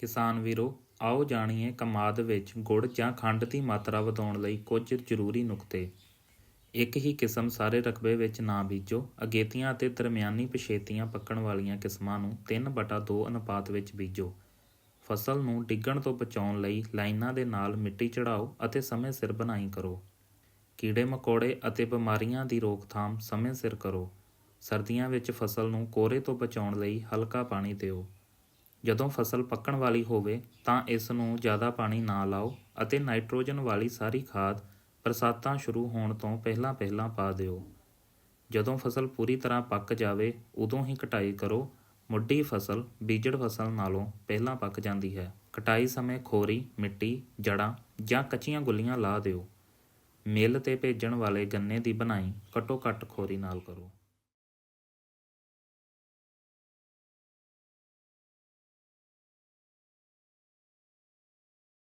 ਕਿਸਾਨ ਵੀਰੋ, ਆਓ ਜਾਣੀਏ ਕਮਾਦ ਵਿੱਚ ਗੁੜ ਜਾਂ ਖੰਡ ਦੀ ਮਾਤਰਾ ਵਧਾਉਣ ਲਈ ਕੁਝ ਜ਼ਰੂਰੀ ਨੁਕਤੇ। ਇੱਕ ਹੀ ਕਿਸਮ ਸਾਰੇ ਰਕਬੇ ਵਿੱਚ ਨਾ ਬੀਜੋ। ਅਗੇਤੀਆਂ ਅਤੇ ਦਰਮਿਆਨੀ ਪਛੇਤੀਆਂ ਪੱਕਣ ਵਾਲੀਆਂ ਕਿਸਮਾਂ ਨੂੰ 3/2 ਅਨੁਪਾਤ ਵਿੱਚ ਬੀਜੋ। ਫਸਲ ਨੂੰ ਡਿੱਗਣ ਤੋਂ ਬਚਾਉਣ ਲਈ ਲਾਈਨਾਂ ਦੇ ਨਾਲ ਮਿੱਟੀ ਚੜਾਓ ਅਤੇ ਸਮੇਂ ਸਿਰ ਬਣਾਈ ਕਰੋ। ਕੀੜੇ ਮਕੌੜੇ ਅਤੇ ਬਿਮਾਰੀਆਂ ਦੀ ਰੋਕਥਾਮ ਸਮੇਂ ਸਿਰ ਕਰੋ। ਸਰਦੀਆਂ ਵਿੱਚ ਫਸਲ ਨੂੰ ਕੋਰੇ ਤੋਂ ਬਚਾਉਣ ਲਈ ਹਲਕਾ ਪਾਣੀ ਦਿਓ। ਜਦੋਂ ਫਸਲ ਪੱਕਣ ਵਾਲੀ ਹੋਵੇ ਤਾਂ ਇਸ ਨੂੰ ਜ਼ਿਆਦਾ ਪਾਣੀ ਨਾ ਲਾਓ ਅਤੇ ਨਾਈਟ੍ਰੋਜਨ ਵਾਲੀ ਸਾਰੀ ਖਾਦ ਬਰਸਾਤਾਂ ਸ਼ੁਰੂ ਹੋਣ ਤੋਂ ਪਹਿਲਾਂ ਪਹਿਲਾਂ ਪਾ ਦਿਓ। ਜਦੋਂ ਫਸਲ ਪੂਰੀ ਤਰ੍ਹਾਂ ਪੱਕ ਜਾਵੇ, ਉਦੋਂ ਹੀ ਕਟਾਈ ਕਰੋ। ਮੁੱਢੀ ਫਸਲ ਬੀਜੜ ਫਸਲ ਨਾਲੋਂ ਪਹਿਲਾਂ ਪੱਕ ਜਾਂਦੀ ਹੈ। ਕਟਾਈ ਸਮੇਂ ਖੋਰੀ, ਮਿੱਟੀ ਜੜਾਂ ਜਾਂ ਕੱਚੀਆਂ ਗੁੱਲੀਆਂ ਲਾ ਦਿਓ। ਮਿੱਲ ਤੇ ਭੇਜਣ ਵਾਲੇ ਗੰਨੇ ਦੀ ਬਣਾਈ ਘੱਟੋ ਘੱਟ ਖੋਰੀ ਨਾਲ ਕਰੋ।